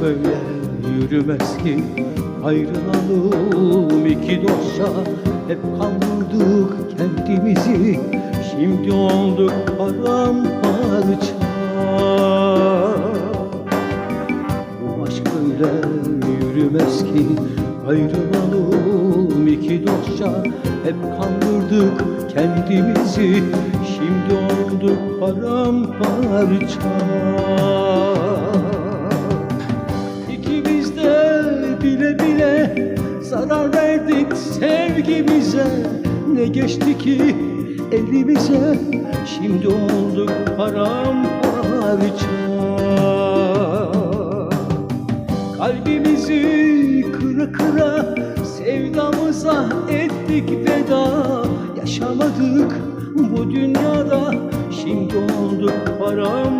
böyle yürümez ki. Ayrılalım iki dostça Hep kandırdık kendimizi. Şimdi olduk paramparça. Bu aşk böyle yürümez ki. Ayrılalım iki dostça Hep kandırdık kendimizi. Şimdi olduk paramparça bile Zarar verdik sevgimize. Ne geçti ki elimize? Şimdi olduk paramparça Kalbimizi kıra kıra sevdamıza ettik veda. Yaşamadık bu dünyada. Şimdi olduk paramparça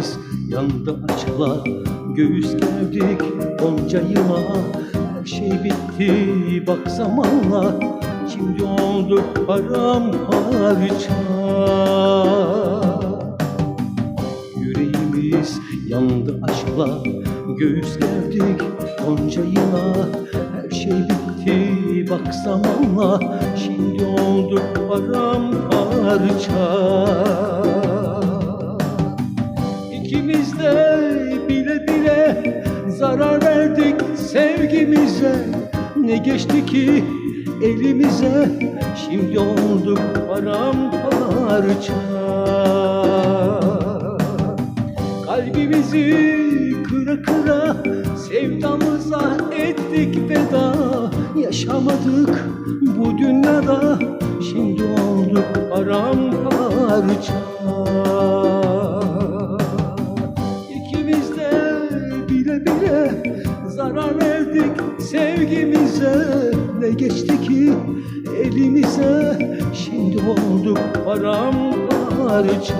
Yüreğimiz yandı açla Göğüs gerdik onca yıla. Her şey bitti bak zamanla. Şimdi olduk paramparça Yüreğimiz yandı aşkla Göğüs gerdik onca yıla. Her şey bitti bak zamanla. Şimdi olduk paramparça verdik sevgimize. Ne geçti ki elimize? Şimdi olduk paramparça. Kalbimizi kıra kıra sevdamıza ettik veda. Yaşamadık bu dünyada. Şimdi olduk paramparça zarar verdik sevgimize Ne geçti ki elimize? Şimdi olduk paramparça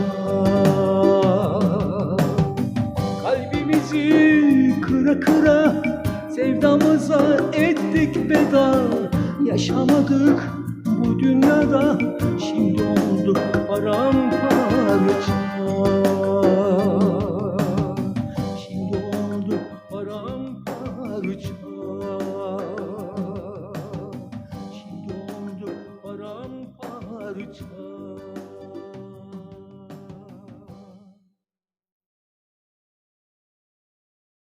Kalbimizi kıra kıra sevdamıza ettik veda. Yaşamadık bu dünyada şimdi olduk paramparça bıçak Şimdi oldu paramparça.